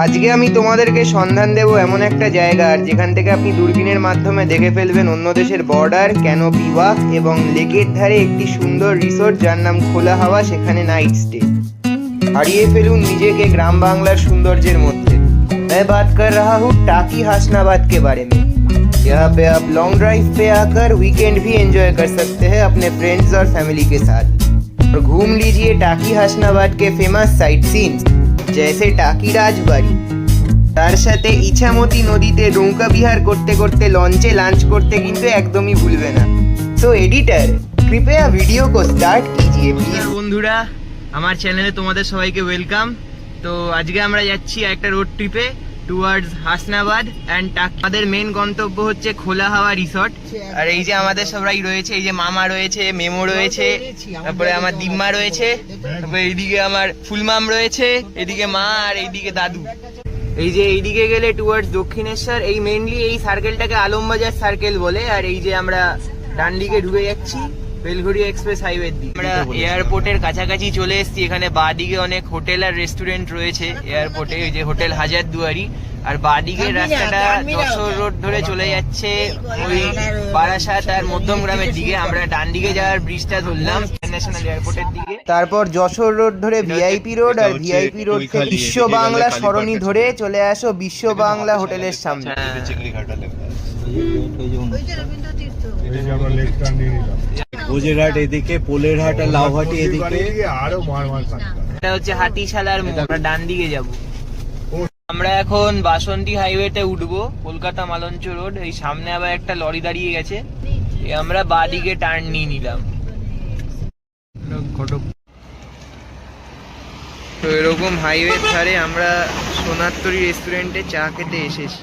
আজকে আমি তোমাদেরকে সন্ধান দেব এমন একটা জায়গার যেখান থেকে আপনি দূরবীনের মাধ্যমে দেখে ফেলবেন অন্য দেশের বর্ডার ক্যানোপি ওয়াক এবং লেকের ধারে একটি সুন্দর রিসোর্ট যার নাম খোলা হাওয়া সেখানে নাইট স্টে হারিয়ে ফেলুন নিজেকে গ্রাম বাংলার সৌন্দর্যের মধ্যে मैं बात कर रहा हूँ टाकी हासनाबाद के बारे में यहाँ पे आप लॉन्ग ड्राइव पे आकर वीकेंड भी एंजॉय कर सकते हैं अपने फ्रेंड्स और फैमिली के साथ और घूम लीजिए टाकी हासनाबाद के famous site scene জয়সে Taki Rajbari তার সাথে ইছামতি নদীতে নৌকা বিহার করতে করতে লঞ্চে লাঞ্চ করতে কিন্তু একদমই ভুলবে না। তো এডিটার কৃপয়া ভিডিও কো স্টার্ট কিজিয়ে প্লিজ বন্ধুরা, আমার চ্যানেলে তোমাদের সবাইকে ওয়েলকাম তো আজকে আমরা যাচ্ছি একটা রোড ট্রিপে টুয়ার্ডস হাসনাবাদ অ্যান্ড আমাদের মেন গন্তব্য হচ্ছে খোলা হাওয়া রিসর্ট আর এই যে আমাদের সবাই রয়েছে এই যে মামা রয়েছে মেমো রয়েছে তারপরে আমার দিম্মা রয়েছে তারপরে এইদিকে আমার ফুলমাম রয়েছে এদিকে মা আর এইদিকে দাদু। এই যে এইদিকে গেলে টুয়ার্ডস দক্ষিণেশ্বর এই মেনলি এই সার্কেলটাকে আলমবাজার সার্কেল বলে আর এই যে আমরা ডান দিকে ঢুকে যাচ্ছি। বেলঘড়িয়া এক্সপ্রেস হাইওয়ে দিকে আমরা এয়ারপোর্টের কাছাকাছি চলে এসেছি এখানে বাদিকে অনেক হোটেল আর রেস্টুরেন্ট রয়েছে এয়ারপোর্টে ওই যে হোটেল হাজার দুয়ারি আর বাদিকের রাস্তাটা যশোর রোড ধরে চলে যাচ্ছে ওই বারাসাত আর মধ্যমগ্রামের দিকে আমরা ডান দিকে যাওয়ার ব্রিজটা ধরলাম ইন্টারন্যাশনাল এয়ারপোর্টের দিকে। তারপর যশোর রোড ধরে ভিআইপি রোড আর ভিআইপি রোড থেকে বিশ্ব বাংলা সরণি ধরে চলে আসো বিশ্ব বাংলা হোটেলের সামনে। যে ভোজেরহাট এদিকে পোলেরহাট আর লাউহাটি এদিকে। আরও মার মার এটা হচ্ছে হাতিশালার মোড় আমরা ডান দিকে যাব। আমরা এখন বাসন্তী হাইওয়েতে উঠবো কলকাতা মালঞ্চ রোড। এই সামনে আবার একটা লরি দাঁড়িয়ে গেছে। আমরা বাদিকে টার্ন নিয়ে নিলাম। তো এরকম হাইওয়ে ধারে আমরা সোনারতরি রেস্টুরেন্টে চা খেতে এসেছি।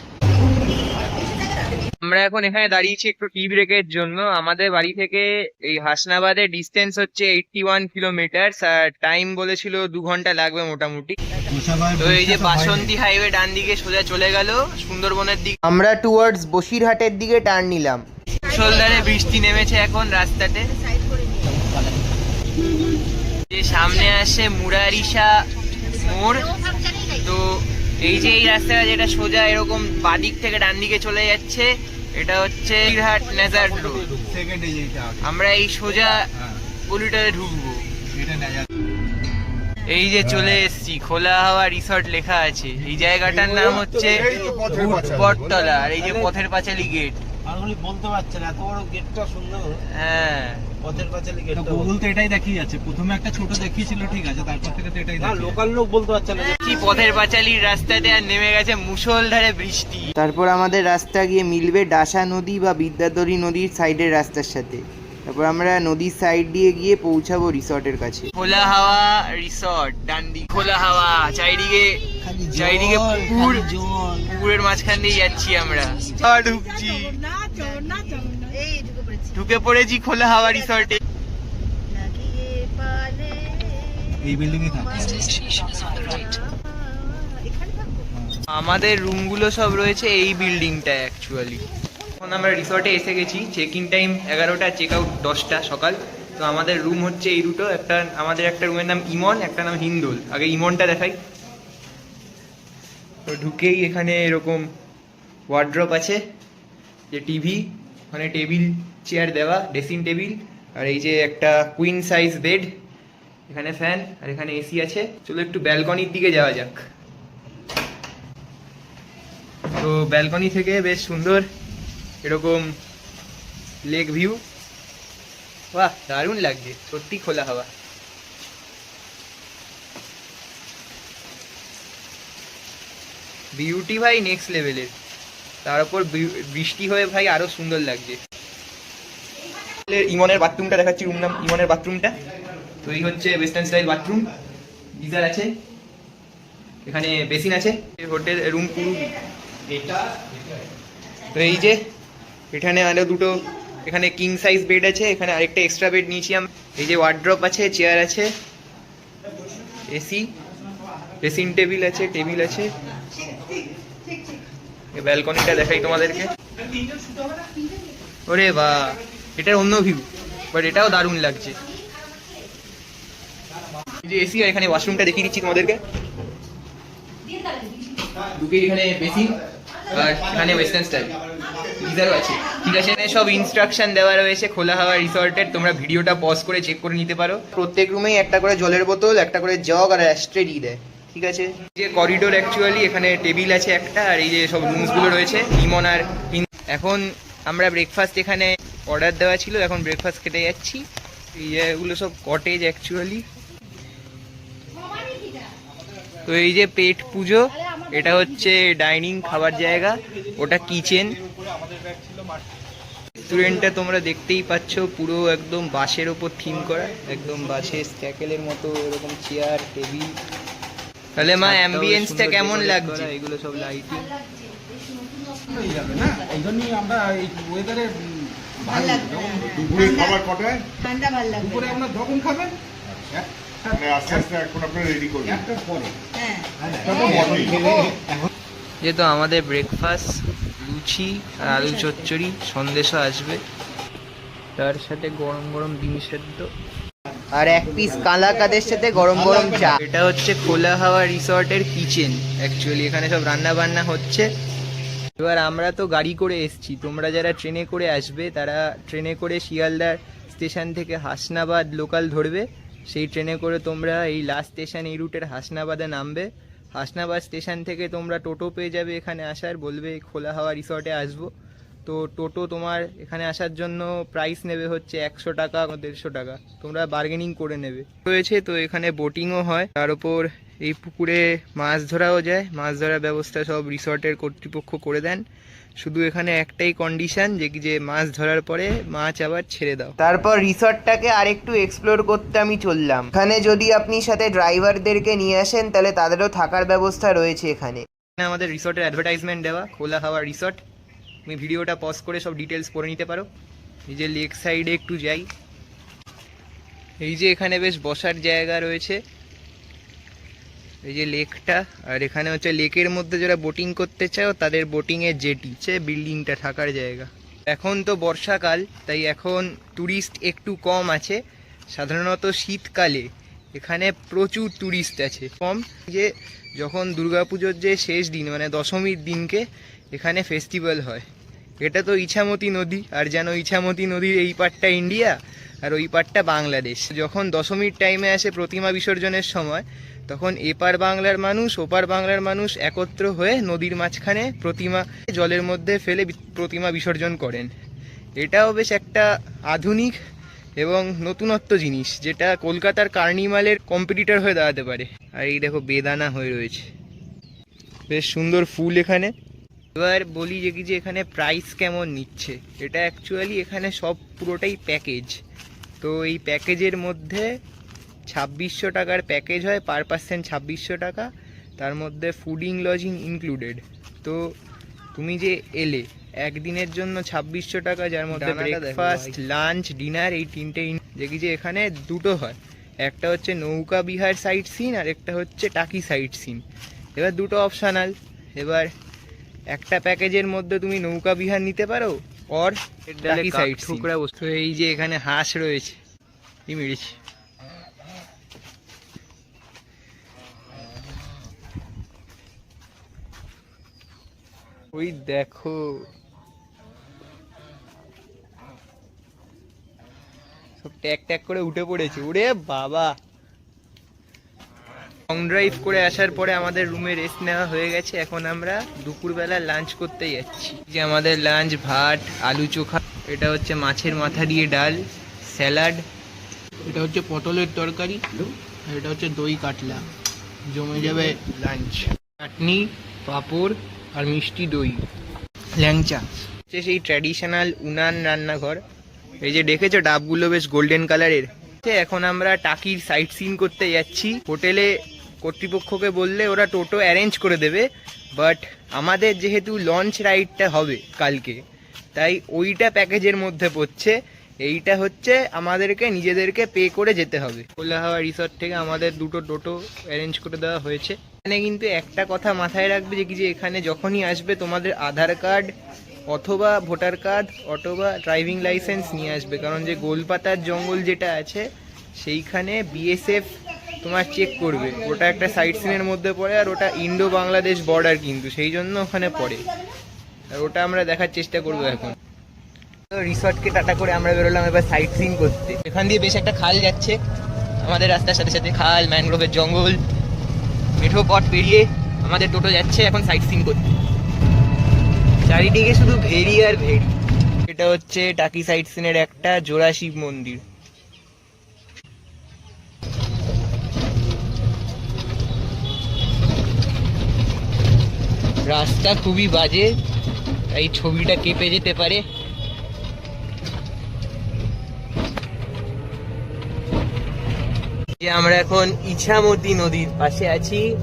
আমরা এখন এখানে দাঁড়িয়েছি একটু টি ব্রেকের জন্য। আমাদের বাড়ি থেকে এই হাসনাবাদের ডিস্টেন্স হচ্ছে এইটটি ওয়ান কিলোমিটার আর টাইম বলেছিল দু ঘণ্টা লাগবে মোটামুটি। তো এই যে বাসন্তী হাইওয়ে ডান দিকে সোজা চলে গেল সুন্দরবনের দিকে। আমরা টুয়ার্ডস বসিরহাটের দিকে টার্ন নিলাম। মুসলধারে বৃষ্টি নেমেছে এখন রাস্তাতে। যে সামনে আসে মুরারিসা মোড় তো এই যে এই রাস্তাটা যেটা সোজা এরকম বাদিক থেকে ডান দিকে চলে যাচ্ছে এটা হচ্ছে বীরহাট নেজার রোড আমরা এই সোজা গলিটাতে ঢুকবো। এই যে চলে এসছি খোলা হাওয়া রিসর্ট লেখা আছে। এই জায়গাটার নাম হচ্ছে। বটতলা আর এই যে পথের পাঁচালি গেট আরগুলি বলতে পারছে না এত বড় গেটটা সুন্দর। হ্যাঁ। পথের পাঁচালি তো গুগল তো এটাই দেখিয়ে যাচ্ছে প্রথমে একটা ছোট দেখিয়েছিল ঠিক আছে তারপর থেকে তো এটাই না লোকাল লোক বলতে পারছে না। কি পথের পাঁচালির রাস্তাতে আর নেমে গেছে মুষলধারে বৃষ্টি। তারপর আমাদের রাস্তা গিয়ে মিলবে ডাসা নদী বা বিদ্যাধরী নদীর সাইডের রাস্তার সাথে। তারপর আমরা নদীর সাইড দিয়ে গিয়ে পৌঁছাবো রিসর্টের কাছে। খোলা হাওয়া রিসর্ট ডান্ডি খোলা হাওয়া চারিদিকে চারিদিকে পুকুর। পুকুরের মাঝখান দিয়ে যাচ্ছি আমরা। ঢুকছি। ঢুকে পড়েছি। খোলা হাওয়া রিসর্টে এই বিল্ডিং এ আমাদের রুমগুলো সব রয়েছে এই বিল্ডিংটায় অ্যাকচুয়ালি এখন আমরা রিসর্টে এসে গেছি। চেক ইন টাইম এগারোটা চেক আউট দশটা সকাল। তো আমাদের রুম হচ্ছে এই দুটো। একটা, আমাদের একটা রুমের নাম ইমন, একটা নাম হিন্দোল। আগে ইমনটা দেখাই। তো ঢুকেই এখানে এরকম ওয়ার্ড্রপ আছে, যে টিভি ওখানে টেবিল চেয়ার দেওয়া ড্রেসিং টেবিল আর এই যে একটা কুইন সাইজ বেড এখানে ফ্যান আর এখানে এসি আছে। চলো একটু ব্যালকনির দিকে যাওয়া যাক। তো ব্যালকনি থেকে বেশ সুন্দর এরকম লেক ভিউ বাহ দারুণ লাগছে সত্যি খোলা হাওয়া। বিউটি ভাই নেক্সট লেভেলের তার উপর বৃষ্টি হয়ে ভাই আরও সুন্দর লাগছে। ইমনের বাথরুমটা দেখাচ্ছি রুম নাম ইমনের বাথরুমটা তো এই হচ্ছে ওয়েস্টার্ন স্টাইল বাথরুম গিজার আছে। এখানে বেসিন আছে। হোটেল রুম পুরো। এটা তো এই যে এখানে আরও দুটো, এখানে কিং সাইজ বেড আছে, এখানে আরেকটা এক্সট্রা বেড নিয়েছি আমি। এই যে ওয়ার্ড্রপ আছে চেয়ার আছে এসি ড্রেসিং টেবিল আছে টেবিল আছে। ব্যালকনিটা দেখাই তোমাদেরকে। ওরে বা, এটার অন্য ভিউ বাট এটাও দারুণ লাগছে। এই যে এসি আর এখানে ওয়াশরুমটা দেখিয়ে দিচ্ছি তোমাদেরকে। দুটো এখানে বেসিন আর এখানে ওয়েস্টার্ন স্টাইল গিজারও আছে। ঠিক আছে এখানে সব ইনস্ট্রাকশন দেওয়া রয়েছে খোলা হাওয়া রিসর্টের তোমরা ভিডিওটা পজ করে চেক করে নিতে পারো। প্রত্যেক রুমেই একটা করে জলের বোতল একটা করে জগ আর অ্যাস্ট্রে দিয়ে দেয়। ঠিক আছে? এই যে করিডোর অ্যাকচুয়ালি এখানে টেবিল আছে একটা আর এই যে সব রুমসগুলো রয়েছে ইমন আর এখন আমরা ব্রেকফাস্ট এখানে অর্ডার দেওয়া ছিল এখন ব্রেকফাস্ট খেতে যাচ্ছি। এগুলো সব কটেজ অ্যাকচুয়ালি তো এই যে পেট পুজো এটা হচ্ছে ডাইনিং খাবার জায়গা ওটা কিচেন রেস্টুরেন্টটা তোমরা দেখতেই পাচ্ছ পুরো একদম বাঁশের ওপর থিম করা একদম বাঁশের স্ট্যাকেলের মতো এরকম চেয়ার টেবিল তাহলে মা অ্যাম্বিয়েন্সটা কেমন লাগছে? এগুলো সব লাইটিং এই জন্যই আমরা এই ওয়েদারে ভালো লাগবে। হ্যাঁ, হ্যাঁ। দুপুরে খাবার কটায়? ঠান্ডা ভালো লাগবে। দুপুরে আপনার যখন খাবেন মানে আস্তে আস্তে এখন আপনারা রেডি করবেন একটার পরে। হ্যাঁ। যেহেতু আমাদের ব্রেকফাস্ট লুচি আর আলু চচ্চড়ি সন্দেশও আসবে। তার সাথে গরম গরম ডিম সেদ্ধ। আর এক পিস কালা কাদের সাথে গরম গরম চা? এটা হচ্ছে খোলা হাওয়া রিসর্টের কিচেন। অ্যাকচুয়ালি এখানে সব রান্না বান্না হচ্ছে। এবার আমরা তো গাড়ি করে এসছি। তোমরা যারা ট্রেনে করে আসবে তারা ট্রেনে করে শিয়ালদার স্টেশন থেকে হাসনাবাদ লোকাল ধরবে। সেই ট্রেনে করে তোমরা এই লাস্ট স্টেশন এই রুটের হাসনাবাদে নামবে। হাসনাবাদ স্টেশন থেকে তোমরা টোটো পেয়ে যাবে এখানে আসার, বলবে খোলা হাওয়া রিসর্টে আসব। তো টোটো তোমার এখানে আসার জন্য প্রাইস নেবে হচ্ছে একশো টাকা দেড়শো টাকা। তোমরা বার্গেনিং করে নেবে। রয়েছে তো এখানে বোটিংও হয়। তার উপর এই পুকুরে মাছ ধরাও যায়। মাছ ধরার ব্যবস্থা সব রিসর্টের কর্তৃপক্ষ করে দেন। শুধু এখানে একটাই কন্ডিশন যে কি যে মাছ ধরার পরে মাছ আবার ছেড়ে দাও। তারপর রিসর্টটাকে আরেকটু এক্সপ্লোর করতে আমি চললাম। এখানে যদি আপনি সাথে ড্রাইভারদেরকে নিয়ে আসেন তাহলে তাদেরও থাকার ব্যবস্থা রয়েছে এখানে। এখানে আমাদের রিসর্টের অ্যাডভার্টাইজমেন্ট দেওয়া খোলা হাওয়া রিসর্ট তুমি ভিডিওটা পজ করে সব ডিটেলস পড়ে নিতে পারো। এই যে লেক সাইডে একটু যাই। এই যে এখানে বেশ বসার জায়গা রয়েছে। এই যে লেকটা, আর এখানে হচ্ছে লেকের মধ্যে যারা বোটিং করতে চাও তাদের বোটিং এর জেটি সে বিল্ডিংটা থাকার জায়গা। এখন তো বর্ষাকাল, তাই এখন টুরিস্ট একটু কম আছে। সাধারণত শীতকালে এখানে প্রচুর টুরিস্ট আছে। কম যে যখন দুর্গাপুজোর যে শেষ দিন মানে দশমীর দিনকে এখানে ফেস্টিভ্যাল হয়। এটা তো ইছামতি নদী, আর যেন ইছামতি নদীর এই পাটটা ইন্ডিয়া আর ওই পাটটা বাংলাদেশ। যখন দশমীর টাইমে আসে প্রতিমা বিসর্জনের সময় তখন এপার বাংলার মানুষ, ওপার বাংলার মানুষ একত্র হয়ে নদীর মাঝখানে প্রতিমা, জলের মধ্যে ফেলে প্রতিমা বিসর্জন করেন। এটাও বেশ একটা আধুনিক এবং নতুনত্ব জিনিস, যেটা কলকাতার কার্নিভালের কম্পিটিটর হয়ে দাঁড়াতে পারে। আর এই দেখো বেদানা হয়ে রয়েছে। বেশ সুন্দর ফুল এখানে। এবার বলি যে কি যে এখানে প্রাইস কেমন নিচ্ছে। এটা অ্যাকচুয়ালি এখানে সব পুরোটাই প্যাকেজ তো এই প্যাকেজের মধ্যে ছাব্বিশশো টাকার প্যাকেজ হয় পার পার্সেন্ট ছাব্বিশশো টাকা। তার মধ্যে ফুডিং লজিং ইনক্লুডেড তো তুমি যে এলে একদিনের জন্য ছাব্বিশশো টাকা যার মধ্যে ব্রেকফাস্ট লাঞ্চ ডিনার এই তিনটে ইন- যে এখানে দুটো হয়। একটা হচ্ছে নৌকা বিহার সাইট সিন আর একটা হচ্ছে টাকি সাইট সিন এবার দুটো অপশনাল এবার একটা প্যাকেজের মধ্যে তুমি নৌকা বিহার নিতে পারো অর টাকি সাইট বস্তু এই যে এখানে হাঁস রয়েছে। কি মেরেছি? ওই দেখো। সব ট্যাক ট্যাক করে উঠে পড়েছে। ওরে বাবা। লং ড্রাইভ করে আসার পরে আমাদের রুমে রেস্ট নেওয়া হয়ে গেছে। এখন আমরা দুপুরবেলা লাঞ্চ করতে যাচ্ছি। যে আমাদের লাঞ্চ ভাত, আলু চোখা, এটা হচ্ছে মাছের মাথা দিয়ে ডাল, স্যালাড, এটা হচ্ছে পটলের তরকারি এটা হচ্ছে দই কাটলা জমে যাবে লাঞ্চ চাটনি, পাঁপড় আর মিষ্টি দই। ল্যাংচা। হচ্ছে সেই ট্র্যাডিশনাল উনান রান্নাঘর। এই যে দেখেছ, ডাবগুলো বেশ গোল্ডেন কালারের এখন আমরা টাকির সাইট সিন করতে যাচ্ছি। হোটেলে কর্তৃপক্ষকে বললে ওরা টোটো অ্যারেঞ্জ করে দেবে। বাট আমাদের যেহেতু লঞ্চ রাইডটা হবে কালকে, তাই ওইটা প্যাকেজের মধ্যে পড়ছে। এইটা হচ্ছে আমাদেরকে, নিজেদেরকে পে করে যেতে হবে। খোলা হাওয়া রিসর্ট থেকে আমাদের দুটো টোটো অ্যারেঞ্জ করে দেওয়া হয়েছে। এখানে কিন্তু একটা কথা মাথায় রাখবে যে কি যে এখানে যখনই আসবে তোমাদের আধার কার্ড অথবা ভোটার কার্ড অথবা ড্রাইভিং লাইসেন্স নিয়ে আসবে। কারণ যে গোলপাতার জঙ্গল যেটা আছে, সেইখানে বিএসএফ তোমার চেক করবে। ওটা একটা সাইট সিনের মধ্যে পড়ে আর ওটা ইন্ডো বাংলাদেশ বর্ডার কিন্তু, সেই জন্য ওখানে পড়ে। আর ওটা আমরা দেখার চেষ্টা করব এখন। রিসর্টকে টাটা করে আমরা বেরোলাম এবার সাইট সিন করতে। এখান দিয়ে বেশ একটা খাল যাচ্ছে। আমাদের রাস্তার সাথে সাথে খাল ম্যানগ্রোভের জঙ্গল। মেঠো পথ পেরিয়ে আমাদের টোটো যাচ্ছে এখন সাইট সিন করতে। চারিদিকে শুধু ভেরি আর ভেরি। এটা হচ্ছে টাকি সাইট সিনের একটা জোড়া শিব মন্দির। রাস্তা খুবই বাজে, তাই ছবিটা কেঁপে যেতে পারে। যে আমরা এখন ইছামতি নদীর পাশে আছি।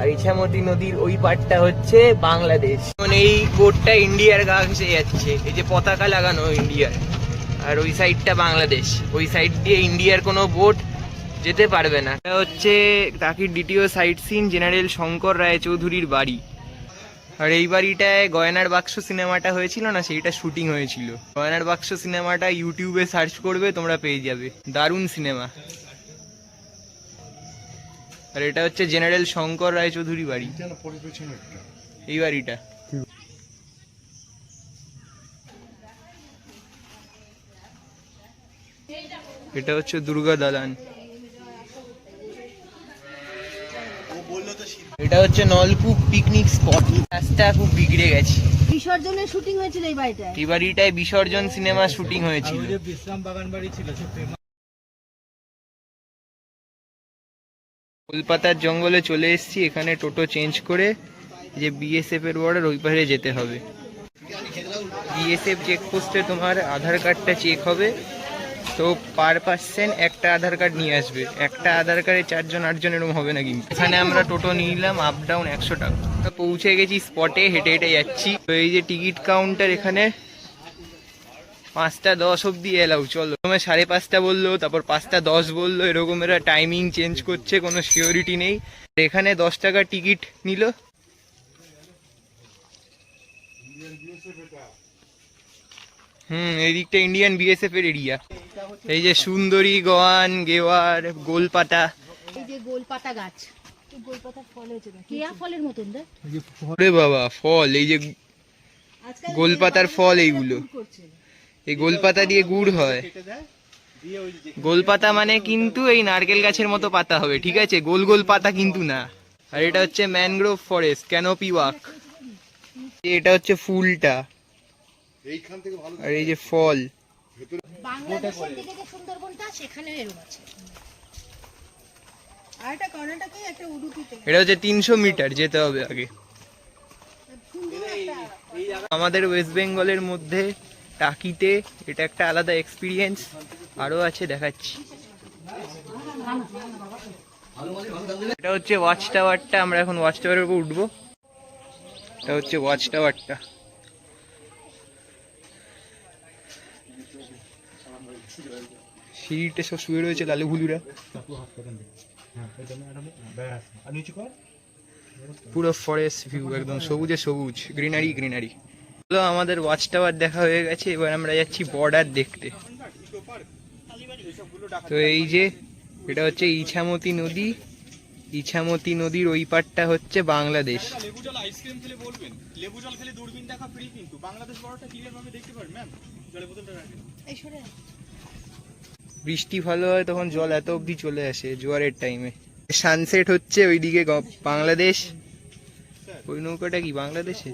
আর ইছামতি নদীর ওই পাটটা হচ্ছে বাংলাদেশ। মানে এই বোর্ডটা ইন্ডিয়ার গা ঘেসে যাচ্ছে। এই যে পতাকা লাগানো ইন্ডিয়ার। আর ওই সাইডটা বাংলাদেশ। ওই সাইড দিয়ে ইন্ডিয়ার কোনো বোট যেতে পারবে না। এটা হচ্ছে টাকির দ্বিতীয় সাইট সিন, জেনারেল শঙ্কর রায়চৌধুরীর বাড়ি। আর এই বাড়িটায় গয়নার বাক্স সিনেমাটা হয়েছিল না? সেইটা শুটিং হয়েছিল। গয়নার বাক্স সিনেমাটা ইউটিউবে সার্চ করবে, তোমরা পেয়ে যাবে। দারুণ সিনেমা। আর এটা হচ্ছে জেনারেল শঙ্কর রায়চৌধুরী বাড়ি। এই বাড়িটা। এটা হচ্ছে দুর্গা দালান। এটা হচ্ছে নলকূপ পিকনিক স্পট রাস্তা খুব বিগড়ে গেছে। বিসর্জনের শুটিং হয়েছিল এই বাড়িটায়? এই বাড়িটায় বিসর্জন সিনেমা শুটিং হয়েছিল। বিশ্রাম বাগান বাড়ি ছিল কলকাতার জঙ্গলে চলে এসেছি, এখানে টোটো চেঞ্জ করে যে বিএসএফ এর বর্ডার ওই পারে যেতে হবে। বিএসএফ চেকপোস্টে তোমার আধার কার্ডটা চেক হবে। তো পার পার্সেন্ট একটা আধার কার্ড নিয়ে আসবে। একটা আধার কার্ডে চারজন, আটজন এরকম হবে না কিন্তু। এখানে আমরা টোটো নিলাম আপ ডাউন একশো টাকা। পৌঁছে গেছি স্পটে হেঁটে হেঁটে যাচ্ছি। তো এই যে টিকিট কাউন্টার এখানে পাঁচটা দশ অবধি এলাও চলো। প্রথমে সাড়ে পাঁচটা বলল তারপর পাঁচটা দশ বলল এরকম এরা টাইমিং চেঞ্জ করছে কোনো সিওরিটি নেই। এখানে দশ টাকা টিকিট নিল। হুম এই দিকটা ইন্ডিয়ান বিএসএফ এর এরিয়া এই যে সুন্দরী গোয়ান গেওয়ার গোলপাতা। এই যে গোলপাতা গাছ। গোলপাতার ফল ফলের মতন বাবা ফল এই যে গোলপাতার ফল এইগুলো। করছে। এই গোলপাতা দিয়ে গুড় হয়। গোলপাতা মানে কিন্তু এই নারকেল গাছের মতো পাতা হবে ঠিক আছে? গোল গোল পাতা কিন্তু না। আর এটা হচ্ছে ম্যানগ্রোভ ফরেস্ট ক্যানোপি ওয়াক। এটা হচ্ছে ফুলটা। আর এই যে ফল। বাংলাদেশের দিকে যে সুন্দরবনটা সেখানেও এরকম আছে। আর একটা কর্ণাটকে একটা উডুপিতে। এটা হচ্ছে তিনশো মিটার যেতে হবে আগে। আমাদের ওয়েস্ট বেঙ্গলের মধ্যে টাকিতে এটা একটা আলাদা এক্সপিরিয়েন্স আরও আছে, দেখাচ্ছি। এটা হচ্ছে ওয়াচ টাওয়ারটা আমরা এখন ওয়াচ টাওয়ারের উপর উঠবো। এটা হচ্ছে ওয়াচ টাওয়ারটা সিঁড়িতে সব শুয়ে রয়েছে লালু ভুলুরা। পুরো ফরেস্ট ভিউ একদম সবুজে সবুজ গ্রিনারি গ্রিনারি হলো আমাদের ওয়াচ টাওয়ার দেখা হয়ে গেছে এবার আমরা যাচ্ছি বর্ডার দেখতে। তো এই যে এটা হচ্ছে ইছামতি নদী। ইছামতি নদীর ওই পারটা হচ্ছে বাংলাদেশ। লেবু জল আইসক্রিম খেলে বলবেন। লেবু জল খেলে দূরবীন দেখা ফ্রি কিন্তু। বাংলাদেশ বড়টা ক্লিয়ার ভাবে দেখতে পারেন ম্যাম? জলের বোতলটা রাখেন। এই সরে। আয়। বৃষ্টি ভালো হয় তখন জল এত অবধি চলে আসে জোয়ারের টাইমে সানসেট হচ্ছে ওইদিকে গ- বাংলাদেশ। ওই নৌকাটা কি বাংলাদেশে?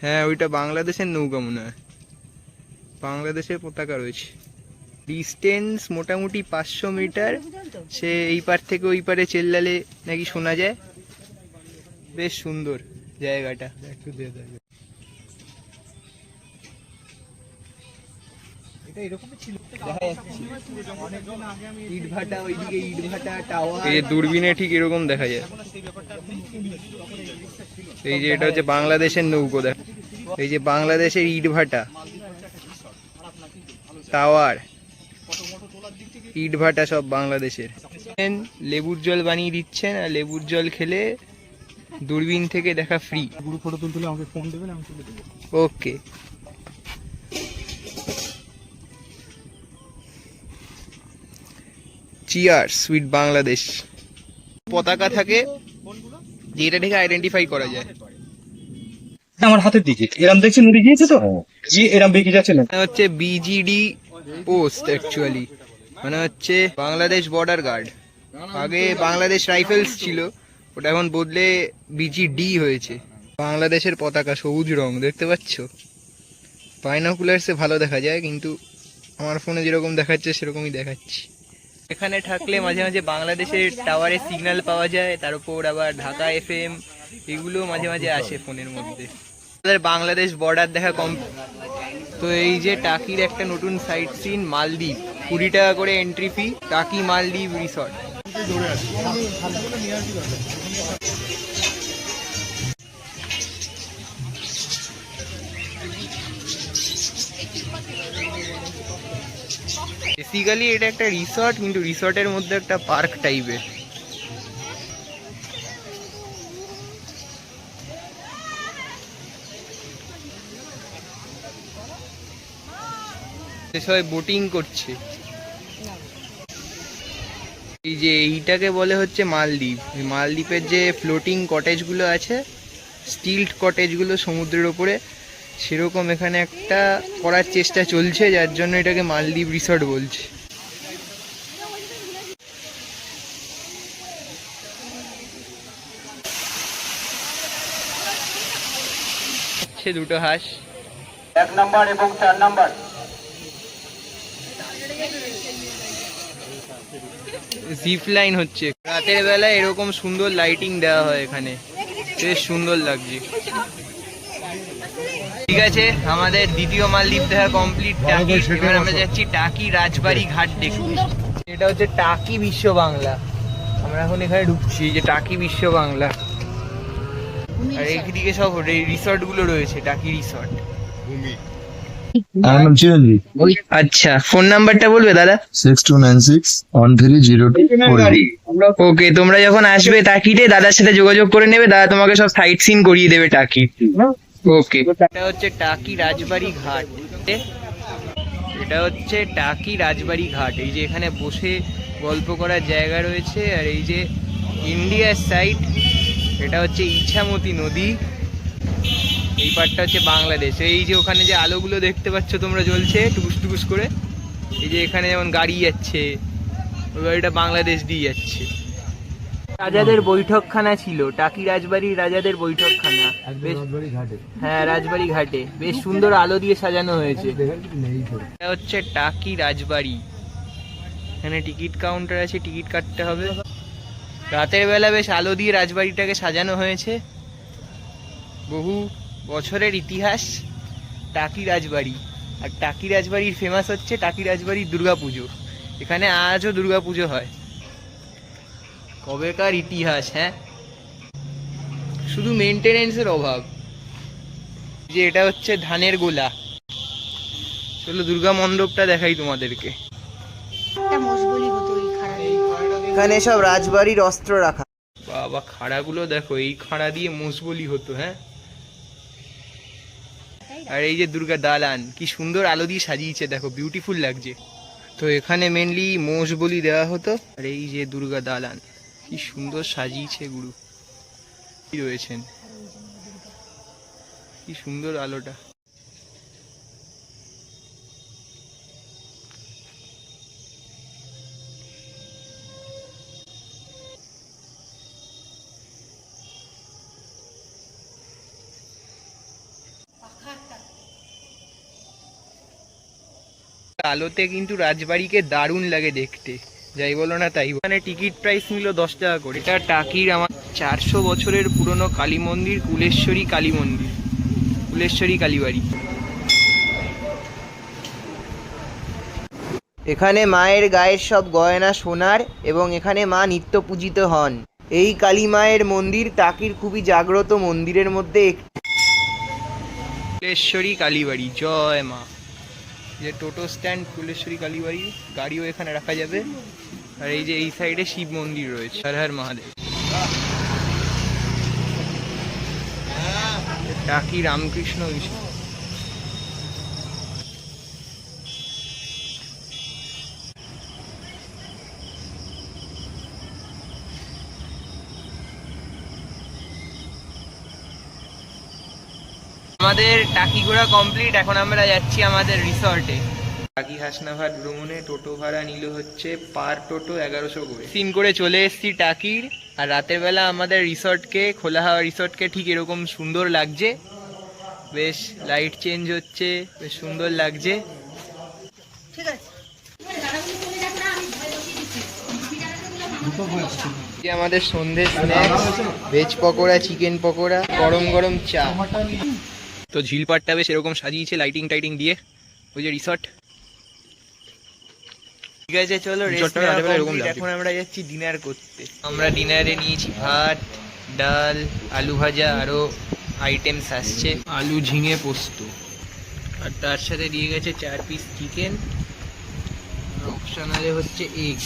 হ্যাঁ ওইটা বাংলাদেশের নৌকা মনে হয়। বাংলাদেশের পতাকা রয়েছে। ডিস্টেন্স মোটামুটি পাঁচশো মিটার সে এই পার থেকে ওই পারে চেল্লালে নাকি শোনা যায়। বেশ সুন্দর জায়গাটা। একটু দিয়ে। এই যে দূরবীনে ঠিক এরকম দেখা যায়। এই যে এটা হচ্ছে বাংলাদেশের নৌকো দেখ এই যে বাংলাদেশের ইটভাটা টাওয়ার ইটভাটা সব বাংলাদেশের। লেবুর জল বানিয়ে দিচ্ছেন আর লেবুর জল খেলে দূরবীন থেকে দেখা ফ্রি গ্রুপ ফটো তুলতে আমাকে ফোন দেবেন আমি তুলে দেবো। Okay cheer sweet Bangladesh. পতাকা থাকে যেটা থেকে আইডেন্টিফাই করা যায়। আমার হাতের দিকে। এরম দেখছি নদী গিয়েছে তো? জি এরম বেঁকে যাচ্ছে না। মানে হচ্ছে বিজিডি পোস্ট অ্যাকচুয়ালি মানে হচ্ছে বাংলাদেশ বর্ডার গার্ড আগে বাংলাদেশ রাইফেলস ছিল ওটা এখন বদলে বিজিডি হয়েছে। বাংলাদেশের পতাকা সবুজ রং দেখতে পাচ্ছ? বাইনোকুলার্সে ভালো দেখা যায় কিন্তু আমার ফোনে যেরকম দেখাচ্ছে সেরকমই দেখাচ্ছি। এখানে থাকলে মাঝে মাঝে বাংলাদেশের টাওয়ারে সিগন্যাল পাওয়া যায়, তার উপর আবার ঢাকা এফ এম এগুলো মাঝে মাঝে আসে ফোনের মধ্যে। বাংলাদেশ বর্ডার দেখা কম। তো এই যে টাকির একটা নতুন সাইট সিন মালদ্বীপ। কুড়ি টাকা করে entry fee Taki Maldwip resort basically এটা একটা রিসর্ট কিন্তু রিসর্টের মধ্যে একটা পার্ক টাইপের সবাই বোটিং করছে। এই যে এইটাকে বলে হচ্ছে মালদ্বীপ। মালদ্বীপের যে ফ্লোটিং কটেজগুলো আছে স্টিলড কটেজগুলো সমুদ্রের ওপরে সেরকম এখানে একটা করার চেষ্টা চলছে যার জন্য এটাকে মালদ্বীপ রিসর্ট বলছে। দুটো হাঁস। এক নাম্বার এবং চার নাম্বার। জিপ লাইন হচ্ছে। রাতের বেলা এরকম সুন্দর লাইটিং দেওয়া হয় এখানে। বেশ সুন্দর লাগছে। ঠিক আছে আমাদের দ্বিতীয় মালদ্বীপ দেখা কমপ্লিট টাকি। এবার আমরা যাচ্ছি টাকি রাজবাড়ি ঘাট দেখতে। এটা হচ্ছে টাকি বিশ্ব বাংলা। আমরা এখন এখানে ঢুকছি যে টাকি বিশ্ব বাংলা। আর এইদিকে সব রিসর্টগুলো রয়েছে টাকি রিসর্ট। ভূমি। আমার নাম চিরঞ্জিত আচ্ছা ফোন নাম্বারটা বলবে দাদা? Six two nine six one three zero two four okay তোমরা যখন আসবে টাকিতে দাদার সাথে যোগাযোগ করে নেবে দাদা তোমাকে সব সাইট সিন করিয়ে দেবে টাকি। ওকে এটা হচ্ছে টাকি রাজবাড়ি ঘাট এটা হচ্ছে টাকি রাজবাড়ি ঘাট। এই যে এখানে বসে গল্প করার জায়গা রয়েছে, আর এই যে ইন্ডিয়ার সাইড, এটা হচ্ছে ইছামতি নদী। এই পার্টটা হচ্ছে বাংলাদেশ। এই যে ওখানে যে আলোগুলো দেখতে পাচ্ছ তোমরা জ্বলছে, টুকুস টুকুস করে, এই যে এখানে যেমন গাড়ি যাচ্ছে ওই গাড়িটা বাংলাদেশ দিয়ে যাচ্ছে। রাজাদের বৈঠকখানা ছিল টাকি রাজবাড়ির রাজাদের বৈঠকখানা। বেশ হ্যাঁ রাজবাড়ি ঘাটে। বেশ সুন্দর আলো দিয়ে সাজানো হয়েছে। এটা হচ্ছে টাকি রাজবাড়ি। এখানে টিকিট কাউন্টার আছে টিকিট কাটতে হবে। রাতের বেলা বেশ আলো দিয়ে রাজবাড়িটাকে সাজানো হয়েছে। বহু বছরের ইতিহাস টাকি রাজবাড়ি। আর টাকি রাজবাড়ির ফেমাস হচ্ছে টাকি রাজবাড়ির দুর্গাপুজো। এখানে আজও দুর্গাপুজো হয়। কবেকার ইতিহাস হ্যাঁ? শুধু মেনটেনেন্সের অভাব। যে এটা হচ্ছে ধানের গোলা। চলো দুর্গা মণ্ডপটা দেখাই তোমাদেরকে। মশগুলি এখানে সব রাজবাড়ির অস্ত্র রাখা। বাবা খাড়াগুলো দেখো এই খাড়া দিয়ে মোষবলি হতো হ্যাঁ? আর এই যে দুর্গা দালান কি সুন্দর আলো দিয়ে সাজিয়েছে দেখো বিউটিফুল লাগছে। তো এখানে মেনলি মোষ বলি দেওয়া হতো আর এই যে দুর্গা দালান। কি সুন্দর সাজিয়েছে গুরু। কি রয়েছেন? কি সুন্দর আলোটা। আলোতে কিন্তু রাজবাড়িকে দারুণ লাগে দেখতে। যাই বলো না তাই। ওখানে টিকিট প্রাইস নিল দশ টাকা করে। এটা টাকির আমার চারশো বছরের পুরনো কালী মন্দির, কুলেশ্বরী কালী মন্দির। কুলেশ্বরী কালীবাড়ি। এখানে মায়ের গায়ের সব গয়না সোনার এবং এখানে মা নিত্য পূজিত হন। এই কালী মায়ের মন্দির টাকির খুবই জাগ্রত মন্দিরের মধ্যে একটি। কুলেশ্বরী কালীবাড়ি, জয় মা। যে টোটো স্ট্যান্ড ফুলেশ্বরী কালীবাড়ি গাড়িও এখানে রাখা যাবে। আর এই যে এই সাইডে শিব মন্দির রয়েছে। হর হর মহাদেব। টাকি রামকৃষ্ণ মিশন। আমাদের টাকি ঘোরা কমপ্লিট এখন আমরা যাচ্ছি আমাদের রিসর্টে টাকি হাসনাঘাট ভ্রমণে টোটো ভাড়া নিল হচ্ছে পার টোটো এগারোশো করে। সিন করে চলে এসেছি টাকির আর রাতের বেলা আমাদের রিসর্টকে খোলা হাওয়া রিসর্টকে ঠিক এরকম সুন্দর লাগছে। বেশ লাইট চেঞ্জ হচ্ছে বেশ সুন্দর লাগছে। আমাদের সন্ধে snacks veg pakora chicken pakora গরম গরম চা। তো ঝিল ঝিলপাটটা বেশ এরকম সাজিয়েছে লাইটিং টাইটিং দিয়ে। ওই যে রিসর্ট ঠিক আছে চলো। এখন আমরা যাচ্ছি ডিনার করতে। আমরা ডিনারে নিয়েছি ভাত ডাল আলু ভাজা আরও আইটেমস আসছে। আলু ঝিঙে পোস্ত। আর তার সাথে দিয়ে গেছে চার পিস চিকেন অপশনালে হচ্ছে এগ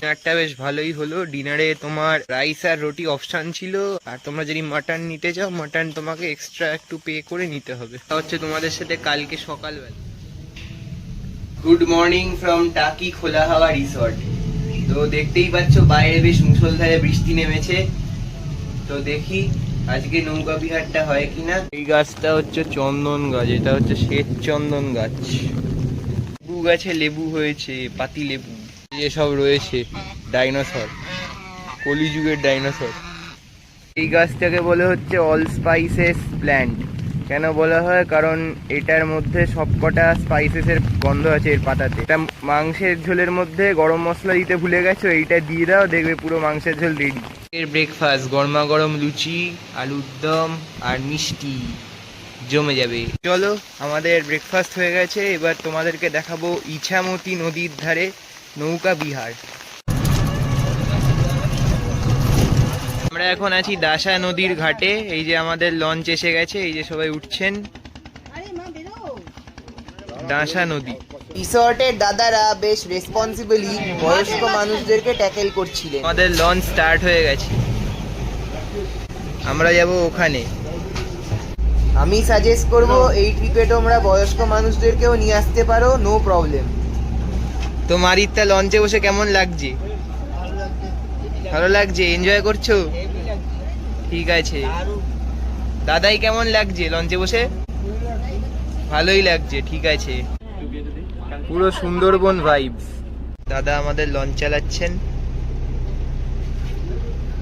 ডিনারটা বেশ ভালোই হলো। ডিনারে তোমার রাইস আর রুটি অপশন ছিল। আর তোমরা যদি মাটন নিতে চাও মাটন তোমাকে এক্সট্রা একটু পে করে নিতে হবে। তা হচ্ছে তোমাদের সাথে কালকে সকালবেলা। গুড মর্নিং ফ্রম টাকি খোলা হাওয়া রিসর্ট তো দেখতেই পাচ্ছ, বাইরে বেশ মুষলধারে বৃষ্টি নেমেছে। তো দেখি আজকে নৌকা বিহারটা হয় কিনা। এই গাছটা হচ্ছে চন্দন গাছ, এটা হচ্ছে শ্বেত চন্দন গাছ। লেবু গাছে লেবু হয়েছে, পাতি লেবু। এসব রয়েছে, ডাইনোসর, কলিযুগের ডাইনোসর। এই গাছটাকে বলে হচ্ছে অল স্পাইসেস প্ল্যান্ট কেন বলা হয়? কারণ এটার মধ্যে সবকটা স্পাইসেসের গন্ধ আছে এর পাতাতে। এটা মাংসের ঝোলের মধ্যে গরম মশলা দিতে ভুলে গেছো? এইটা দিয়ে দাও, দেখবে পুরো মাংসের ঝোল রেডি এর ব্রেকফাস্ট গরমা গরম লুচি, আলুর দম আর মিষ্টি। জমে যাবে। চলো, আমাদের ব্রেকফাস্ট হয়ে গেছে। এবার তোমাদেরকে দেখাবো ইছামতি নদীর ধারে নৌকা বিহার। আমরা এখন আছি দাসা নদীর ঘাটে। এই যে আমাদের লঞ্চ এসে গেছে এই যে সবাই উঠছেন। দাসা নদী। রিসর্টের দাদারা বেশ রেসপন্সিবলি বয়স্ক মানুষদেরকে ট্যাকেল করছিলেন। আমাদের লঞ্চ স্টার্ট হয়ে গেছে। আমরা যাব ওখানে। আমি সাজেস্ট করব এই ট্রিপে তোমরা বয়স্ক মানুষদেরকেও নিয়ে আসতে পারো নো প্রবলেম তো মারিত্তা লঞ্চে বসে কেমন লাগছে? ভালো লাগছে? এনজয় করছ? ঠিক আছে। দাদাই কেমন লাগছে লঞ্চে বসে? ভালোই লাগছে ঠিক আছে। পুরো সুন্দরবন ভাইবস দাদা আমাদের লঞ্চ চালাচ্ছেন।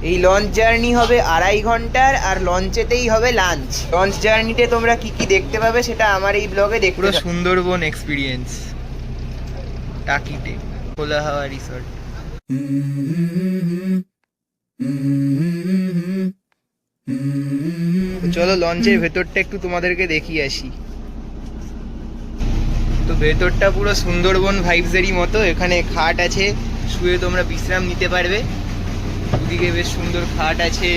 এই লঞ্চ জার্নি হবে আড়াই ঘণ্টার আর লঞ্চেতেই হবে লাঞ্চ। লঞ্চ জার্নিতে তোমরা কি কি দেখতে পাবে সেটা আমার এই ব্লগে পুরো সুন্দরবন এক্সপিরিয়েন্স টাকিতে খোলা হাওয়া রিসর্ট চলো লঞ্চের ভেতরটা একটু তোমাদেরকে দেখিয়ে আসি। তো ভেতরটা পুরো সুন্দরবন ভাইবসেরই মতো, এখানে খাট আছে, শুয়ে তোমরা বিশ্রাম নিতে পারবে। দুদিকে বেশ সুন্দর খাট আছে,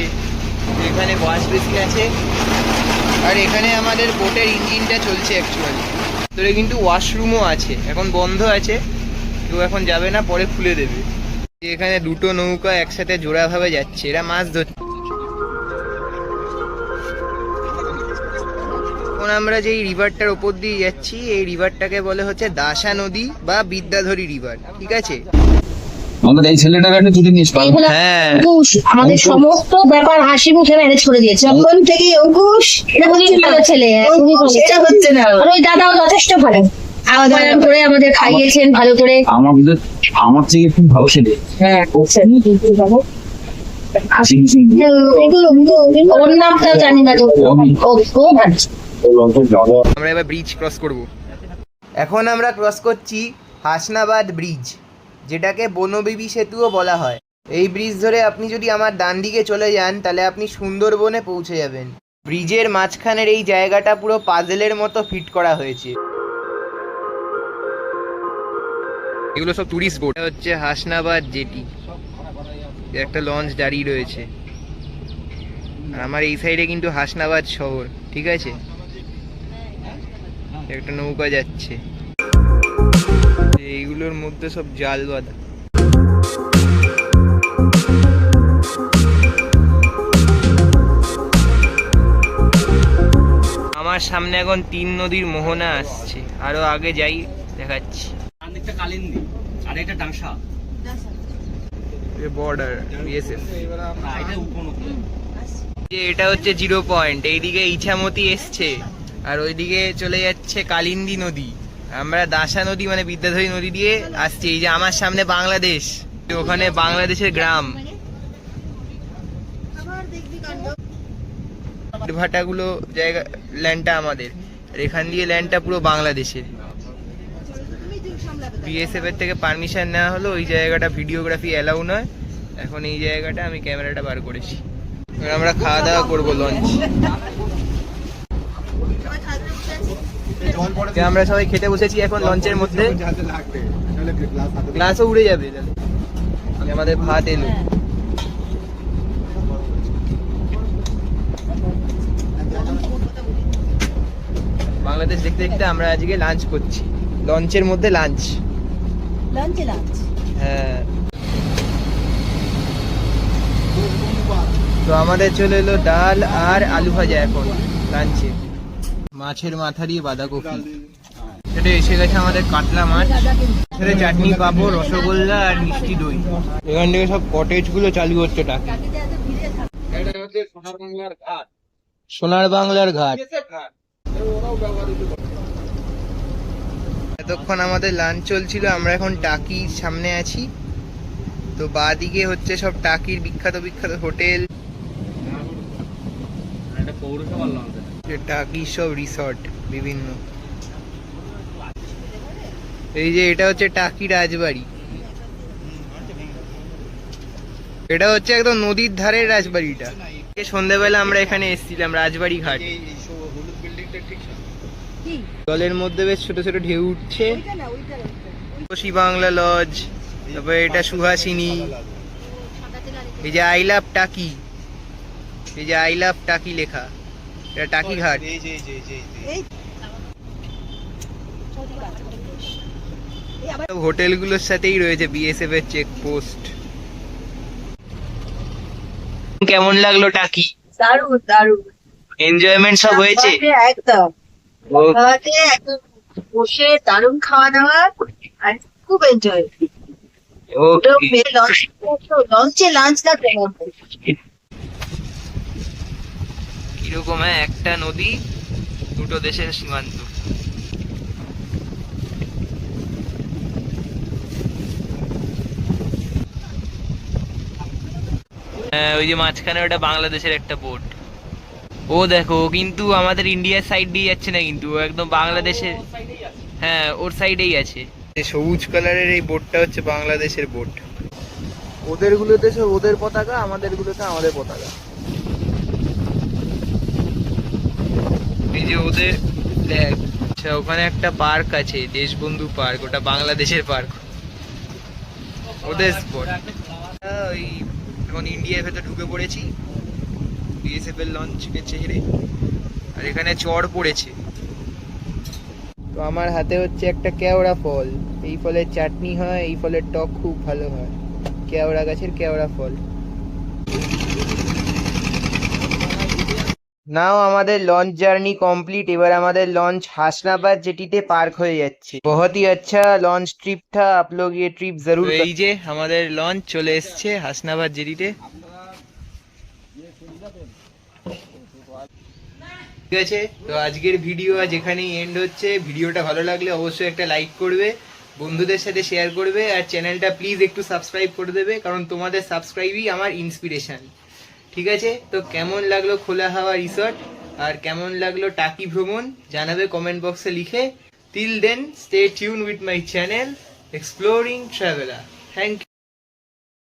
এখানে ওয়াশ বেসিন আছে। আর এখানে আমাদের বোটের ইঞ্জিনটা চলছে অ্যাকচুয়ালি তোরে কিন্তু ওয়াশরুমও আছে, এখন বন্ধ আছে। কেউ এখন যাবে না পরে খুলে দেবে। এখানে দুটো নৌকা একসাথে জোড়াভাবে যাচ্ছে এরা মাছ ধরছে এখন আমরা যেই রিভারটার ওপর দিয়ে যাচ্ছি এই রিভারটাকে বলে হচ্ছে দাসা নদী বা বিদ্যাধরী রিভার ঠিক আছে? আমাদের এই ছেলেটার একটা ছুটি নিস হ্যাঁ। অঙ্কুশ আমাদের সমস্ত ব্যাপার হাসি মুখে ম্যানেজ করে দিয়েছে। যখন থেকে অঙ্কুশ এটা খুবই ভালো ছেলে ভালো হচ্ছে না। আর ওই দাদাও যথেষ্ট ভালো। আলাদা করে আমাদের খাইয়েছেন ভালো করে। আমাদের আমার থেকে খুব ভালো ছেলে হ্যাঁ ওর নামটাও জানি না তো। ও ও আমরা এবার ব্রিজ ক্রস করব। এখন আমরা ক্রস করছি হাসনাবাদ ব্রিজ যেটাকে বনবিবি সেতুও বলা হয়। এই ব্রিজ ধরে আপনি যদি আমার ডান দিকে চলে যান তাহলে আপনি সুন্দরবনে পৌঁছে যাবেন। ব্রিজের মাঝখানের এই জায়গাটা পুরো পাজেলের মতো ফিট করা হয়েছে। এগুলো সব টুরিস্ট বোট হচ্ছে হাসনাবাদ জেটি। একটা লঞ্চ দাঁড়িয়ে রয়েছে। আমার এই সাইডে কিন্তু হাসনাবাদ শহর, ঠিক আছে? একটা নৌকা যাচ্ছে। এইগুলোর মধ্যে সব জাল বাঁধা। আমার সামনে এখন তিন নদীর মোহনা আসছে। আরও আগে যাই, দেখাচ্ছি। কালিন্দি। আর এটা ডাংসা বর্ডার বিএসএফ এটা উপনদী যে এটা হচ্ছে জিরো পয়েন্ট এইদিকে ইছামতি এসছে। আর ওইদিকে চলে যাচ্ছে কালিন্দী নদী। আমরা দাসা নদী মানে বিদ্যাধরী নদী দিয়ে আসছি। এই যে আমার সামনে বাংলাদেশ ওখানে বাংলাদেশের গ্রাম। ভাটাগুলো জায়গা ল্যান্ডটা আমাদের। আর এখান দিয়ে ল্যান্ডটা পুরো বাংলাদেশের। বিএসএফ এর থেকে পারমিশন নেওয়া হলো, ওই জায়গাটা ভিডিওগ্রাফি অ্যালাউ নয়। এখন এই জায়গাটা আমি ক্যামেরাটা বার করেছি। আমরা খাওয়া দাওয়া করব লঞ্চ আমরা সবাই খেতে বসেছি এখন লঞ্চের মধ্যে। গ্লাসও উড়ে যাবে। আমাদের ভাত এলো। বাংলাদেশ দেখতে দেখতে আমরা আজকে লাঞ্চ করছি। লঞ্চের মধ্যে লাঞ্চ লঞ্চে লাঞ্চ হ্যাঁ। তো আমাদের চলে এলো ডাল আর আলু ভাজা এখন লাঞ্চে মাছের মাথা দিয়ে বাঁধাকপি। এটা এসে গেছে আমাদের কাতলা মাছ। সাথে চাটনি পাঁপড় রসগোল্লা আর মিষ্টি দই। এখান থেকে সব কটেজগুলো চালু হচ্ছে টাকা। সোনার বাংলার ঘাট। সোনার বাংলার ঘাট। এতক্ষণ আমাদের লাঞ্চ চলছিল আমরা এখন টাকির সামনে আছি। তো বাদিকে হচ্ছে সব টাকির বিখ্যাত বিখ্যাত হোটেল। যে টাকির সব রিসর্ট বিভিন্ন। এই যে এটা হচ্ছে টাকি রাজবাড়ি। এটা হচ্ছে একদম নদীর ধারের রাজবাড়িটা। সন্ধ্যাবেলা আমরা এখানে এসেছিলাম রাজবাড়ি ঘাট জলের মধ্যে বেশ ছোট ছোট ঢেউ উঠছে। খুশি বাংলা লজ তারপরে এটা সুহাসিনী। এই যে আই লাভ টাকি এই যে আই লাভ টাকি লেখা এটা টাকি ঘাট। হোটেলগুলোর সাথেই রয়েছে বিএসএফ এর চেক পোস্ট। কেমন লাগল টাকি? দারুণ দারুণ। এনজয়মেন্ট সব হয়েছে? একদম। খাওয়াতে একদম বসে দারুণ খাওয়া দাওয়া আর খুব এনজয় লঞ্চে লাঞ্চ না কীরকম হ্যাঁ একটা নদী দুটো দেশের সীমান্ত। হ্যাঁ ওই যে মাঝখানে ওটা বাংলাদেশের একটা বোট ও দেখো কিন্তু আমাদের ইন্ডিয়ার সাইড দিয়ে যাচ্ছে না কিন্তু একদম বাংলাদেশের হ্যাঁ ওর সাইডেই আছে। সবুজ কালারের এই বোটটা হচ্ছে বাংলাদেশের বোট। ওদের গুলোতে সব ওদের পতাকা আমাদের গুলোতে আমাদের পতাকা। এই যে ওদের দেখ আচ্ছা ওখানে একটা পার্ক আছে দেশবন্ধু পার্ক ওটা বাংলাদেশের পার্ক। ওদের স্পট ওই এখন ইন্ডিয়ার ভেতর ঢুকে পড়েছি বিএসএফ এর লঞ্চকে চেহারে আর এখানে চড় পড়েছে তো আমার হাতে হচ্ছে একটা কেওড়া ফল এই ফলের চাটনি হয় এই ফলের টক খুব ভালো হয় কেওড়া গাছের কেওড়া ফল নাও আমাদের লঞ্চ জার্নি কমপ্লিট এবার আমাদের लॉन्च হাসনাবাদ জেটিতে পার্ক হয়ে যাচ্ছে बहुत ही अच्छा लॉन्च ट्रिप था आप लोग ये ट्रिप जरूर এই যে আমাদের লঞ্চ চলে এসেছে হাসনাবাদ জেটিতে ঠিক আছে? তো আজকের ভিডিও আজ এখানেই এন্ড হচ্ছে। ভিডিওটা ভালো লাগলে অবশ্যই একটা লাইক করবে, বন্ধুদের সাথে শেয়ার করবে, আর চ্যানেলটা প্লিজ একটু সাবস্ক্রাইব করে দেবে, কারণ তোমাদের সাবস্ক্রাইবই আমার ইন্সপিরেশান ঠিক আছে? তো কেমন লাগল খোলা হাওয়া রিসর্ট আর কেমন লাগল টাকি ভ্রমণ? জানাবে কমেন্ট বক্সে লিখে। Till then stay tune with my channel exploring traveller thank